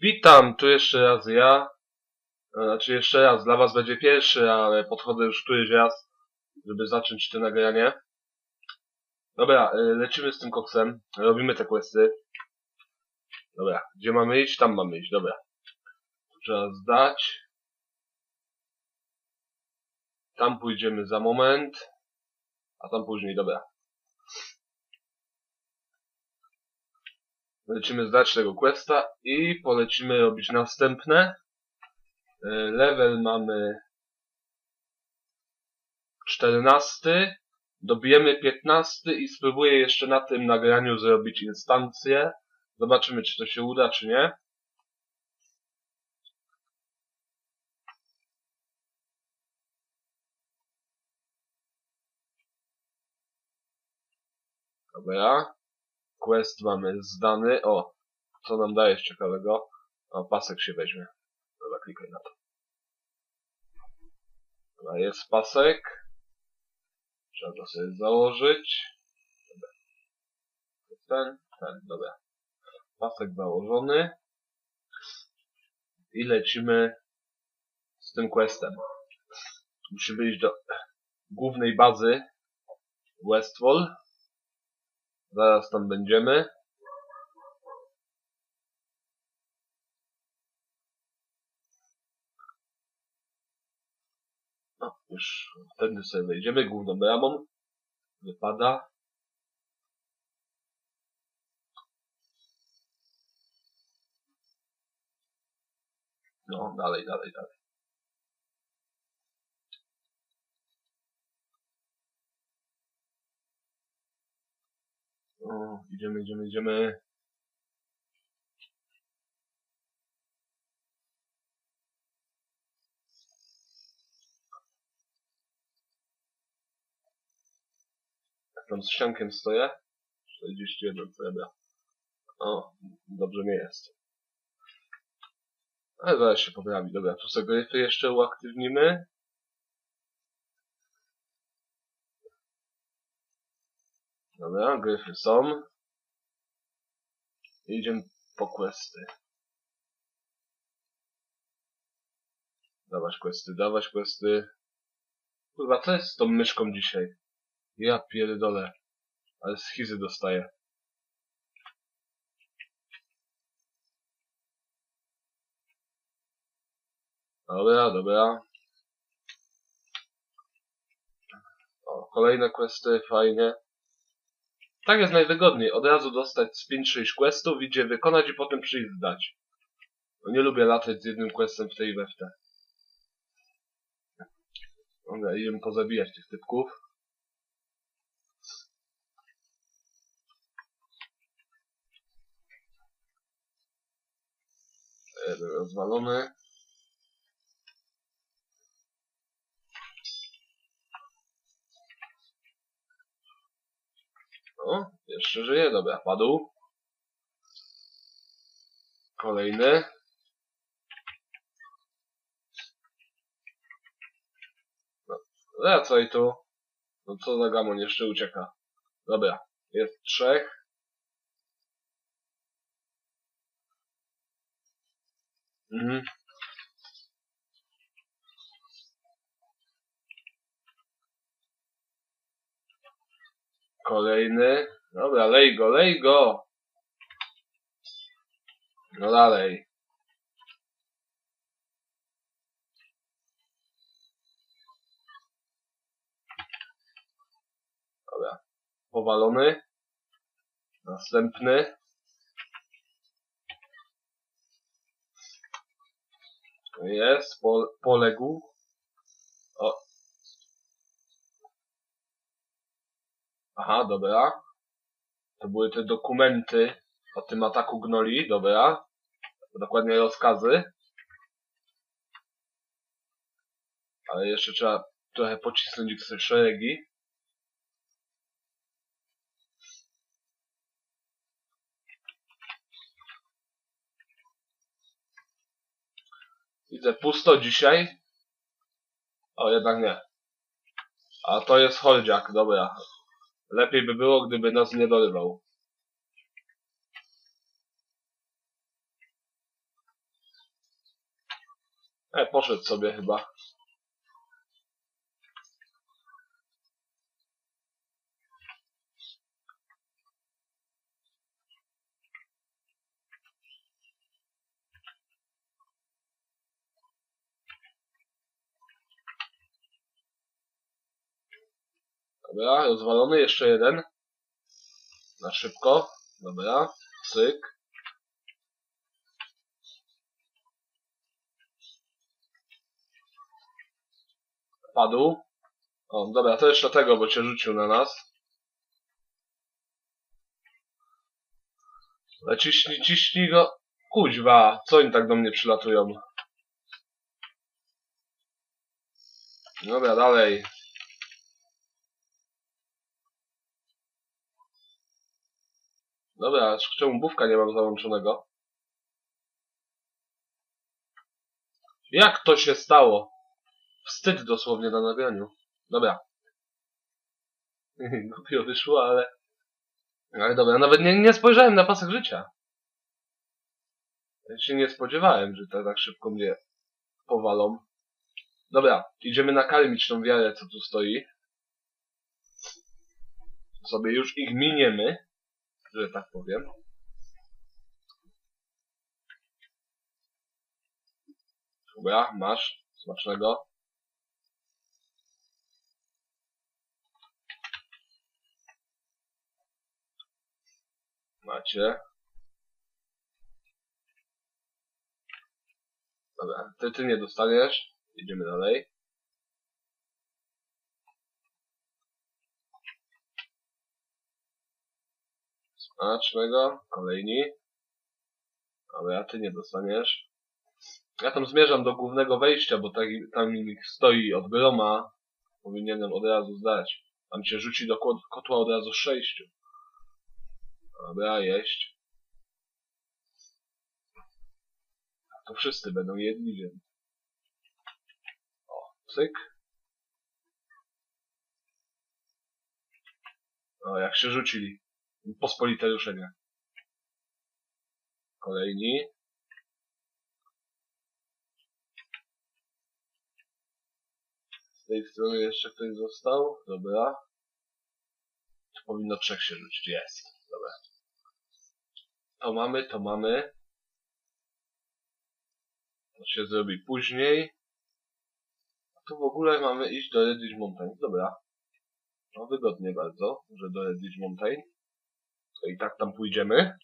Witam, tu jeszcze raz ja. E, Znaczy jeszcze raz, dla was będzie pierwszy, ale podchodzę już któryś raz, żeby zacząć to nagranie. Dobra, e, lecimy z tym koksem, robimy te questy. Dobra, gdzie mamy iść? Tam mamy iść, dobra. Trzeba zdać. Tam pójdziemy za moment. A tam później, dobra. Lecimy zdać tego questa i polecimy robić następne. E, Level mamy 14. Dobijemy 15 i spróbuję jeszcze na tym nagraniu zrobić instancję. Zobaczymy czy to się uda czy nie. Dobra. Quest mamy zdany. O, co nam dajesz ciekawego? O, pasek się weźmie. Dobra, klikaj na to. Dobra, jest pasek. Trzeba to sobie założyć. Dobra. Ten, ten, dobra. Pasek założony. I lecimy z tym questem. Musimy iść do głównej bazy Westfall. Zaraz tam będziemy. No, już wtedy sobie wejdziemy główną bramą. Wypada. No, dalej, dalej, dalej. O, idziemy, idziemy, idziemy. Tam z ściankiem stoję? 41 srebra. O, dobrze mi jest. Ale zaraz się poprawi. Dobra, tu sobie jeszcze uaktywnimy. Dobra, gryfy są. I Idziemy po questy. Dawać questy, dawać questy. Kurwa, co jest z tą myszką dzisiaj? Ja pierdolę. Ale schizy dostaję. Dobra, dobra. O, kolejne questy, fajnie. Tak jest najwygodniej. Od razu dostać z 5-6 questów, idzie wykonać i potem przyjść zdać. No nie lubię latać z jednym questem w tej we w te. Dobra, idziemy pozabijać tych typków. Jeden rozwalony. Jeszcze żyje, dobra, padł. Kolejny. No, wracaj tu. No co za gamon jeszcze ucieka. Dobra, jest trzech. Mhm. Kolejny. Dobra, lej go, lej go. No dalej. Dobra. Powalony. Następny. Jest, po, poległ. O. Aha, dobra. To były te dokumenty o tym ataku gnoli, dobra. Dokładnie rozkazy. Ale jeszcze trzeba trochę pocisnąć ich szeregi. Widzę pusto dzisiaj. O, jednak nie. A to jest Hordziak, dobra. Lepiej by było, gdyby nas nie dorywał. E, poszedł sobie chyba. Dobra, rozwalony, jeszcze jeden. Na szybko. Dobra, cyk. Padł. O, dobra, to jeszcze tego, bo cię rzucił na nas. Ale ciśnij, ciśnij go. Kuźwa, co oni tak do mnie przylatują? Dobra, dalej. Dobra, czemu bówka nie mam załączonego? Jak to się stało? Wstyd dosłownie na nagraniu. Dobra. Głupio wyszło, ale... Ale dobra, nawet nie, nie spojrzałem na pasek życia. Ja się nie spodziewałem, że to tak szybko mnie powalą. Dobra, idziemy nakarmić tą wiarę, co tu stoi. Sobie już ich miniemy, że tak powiem. Dobra, masz. Smacznego. Macie. Dobra, ty, ty nie dostaniesz. Idziemy dalej. Smacznego. Kolejni. Dobra, ty nie dostaniesz. Ja tam zmierzam do głównego wejścia, bo tak, tam ich stoi od groma. Powinienem od razu zdać. Tam cię rzuci do kot- kotła od razu sześciu. Dobra, jeść. To wszyscy będą jedli, więc... O, cyk. O, jak się rzucili. Pospolite ruszenie. Kolejni. Z tej strony jeszcze ktoś został. Dobra. Powinno trzech się rzucić. Jest. Dobra. To mamy, to mamy. To się zrobi później. A tu w ogóle mamy iść do Reddish Mountain. Dobra. No wygodnie bardzo, że do Reddish Mountain. To i tak tam pójdziemy.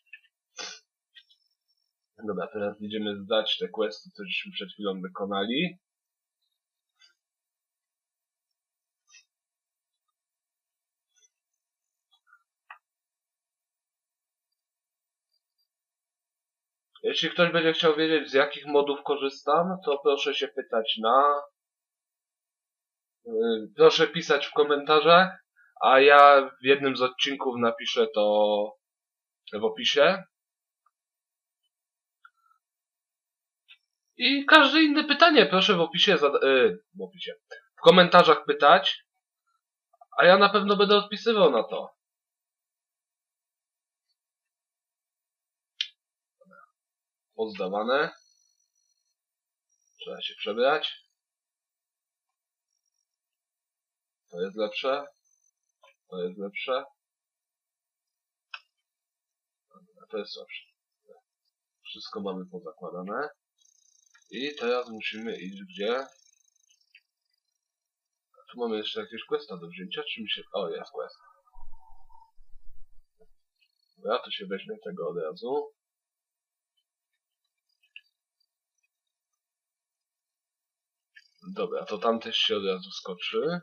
Dobra, teraz idziemy zdać te questy, co żeśmy przed chwilą wykonali. Jeśli ktoś będzie chciał wiedzieć, z jakich modów korzystam, to proszę się pytać na... Yy, Proszę pisać w komentarzach, a ja w jednym z odcinków napiszę to w opisie. I każde inne pytanie proszę w opisie, yy, w opisie, w komentarzach pytać, a ja na pewno będę odpisywał na to. Pozdawane. Trzeba się przebrać. To jest lepsze. To jest lepsze. Dobra, to jest słabsze. Wszystko mamy pozakładane. I teraz musimy iść gdzie? Tu mamy jeszcze jakieś questa do wzięcia, czy mi się... O, jest quest. Dobra, to się weźmie tego od razu. Dobra, to tam też się od razu skoczy.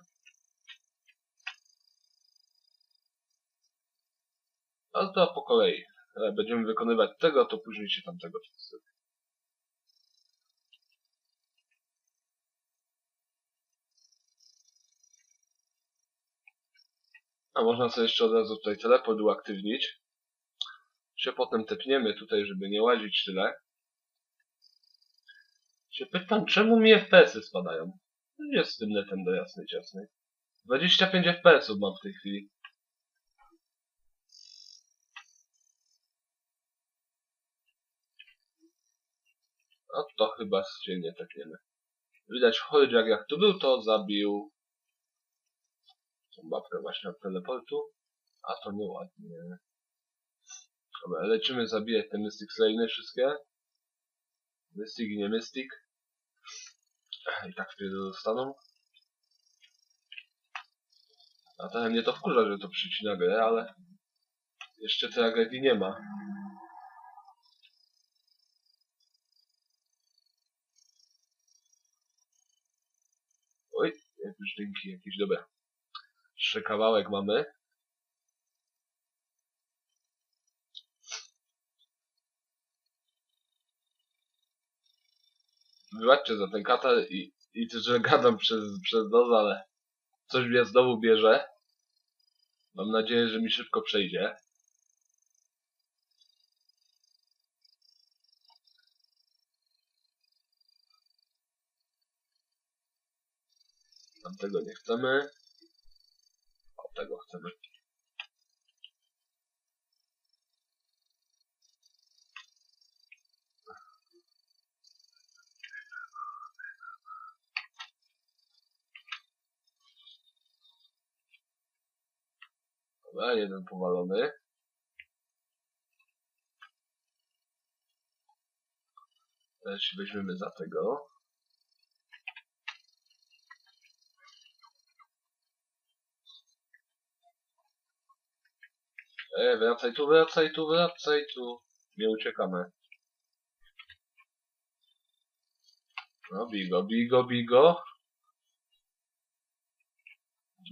Ale to po kolei. Jak będziemy wykonywać tego, to później się tamtego zrobi. A można sobie jeszcze od razu tutaj teleport uaktywnić. Się potem tepniemy tutaj, żeby nie łazić tyle. Się pytam, czemu mi FPS-y spadają? Co jest z tym netem do jasnej ciasnej? 25 FPS-ów mam w tej chwili. No to chyba się nie tepniemy. Widać w Hordziach jak tu był, to zabił tą babkę właśnie od teleportu. A to nieładnie. Dobra, lecimy zabijać te Mystic Slayny wszystkie. Mystic i nie Mystic. I tak wtedy dostaną. A teraz mnie to wkurza, że to przycina grę, ale jeszcze tragedii nie ma. Oj, dźwięki jakieś, dobra. Jeszcze kawałek mamy. Wybaczcie za ten katar i, i to, że gadam przez, przez nos, ale coś mnie znowu bierze. Mam nadzieję, że mi szybko przejdzie. Tam tego nie chcemy. O, tego chcemy. Dobra, jeden powalony. Się weźmiemy za tego. E, wracaj tu, wracaj tu, wracaj tu. Nie uciekamy. No, bigo, bigo, bigo.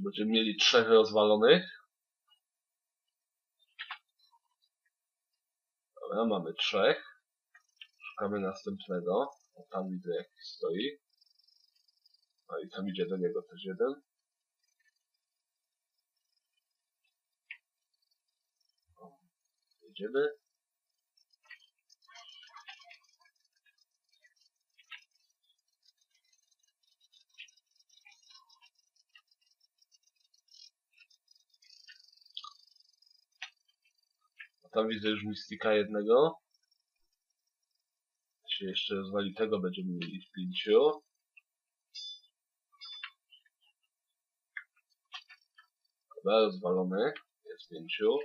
Będziemy mieli trzech rozwalonych. Dobra, mamy trzech. Szukamy następnego. O, tam widzę jakiś stoi. No i tam idzie do niego też jeden. Jedziemy. A tam widzę już Mystika jednego. Się jeszcze rozwali tego, będziemy mieli w pięciu. Dobra, rozwalony. Jest pięciu.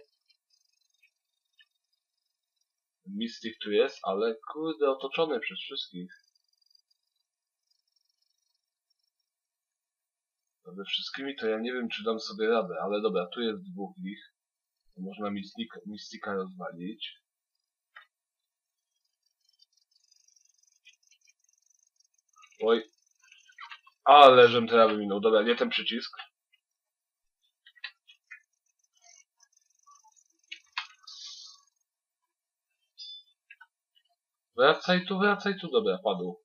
Mystik tu jest, ale kurde, otoczony przez wszystkich. Ze wszystkimi to ja nie wiem, czy dam sobie radę, ale dobra, tu jest dwóch ich. Można Mystika rozwalić. Oj. Ale żem teraz wyminął. Dobra, nie ten przycisk. Wracaj tu, wracaj tu. Dobra, padł.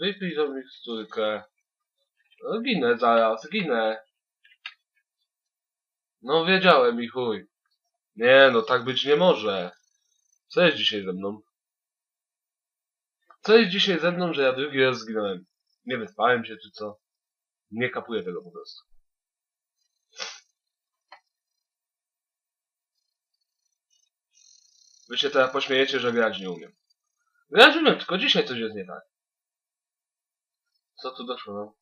Wypij tą miksturkę. No, ginę zaraz, ginę. No wiedziałem i chuj. Nie, no tak być nie może. Co jest dzisiaj ze mną? Co jest dzisiaj ze mną, że ja drugi raz zginąłem? Nie wyspałem się czy co? Nie kapuję tego po prostu. Wy się teraz pośmiejecie, że grać nie umiem. Grać umiem, tylko dzisiaj coś jest nie tak. Co tu doszło, no?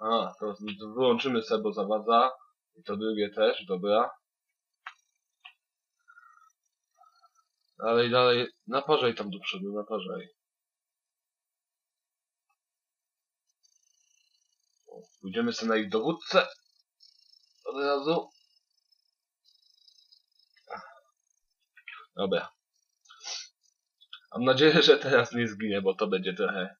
A, to, wyłączymy sobie, bo zawadza. I to drugie też, dobra. Dalej, dalej, naparzaj tam do przodu, naparzaj. O, Pójdziemy sobie na ich dowódcę. Od razu. Dobra. Mam nadzieję, że teraz nie zginie, bo to będzie trochę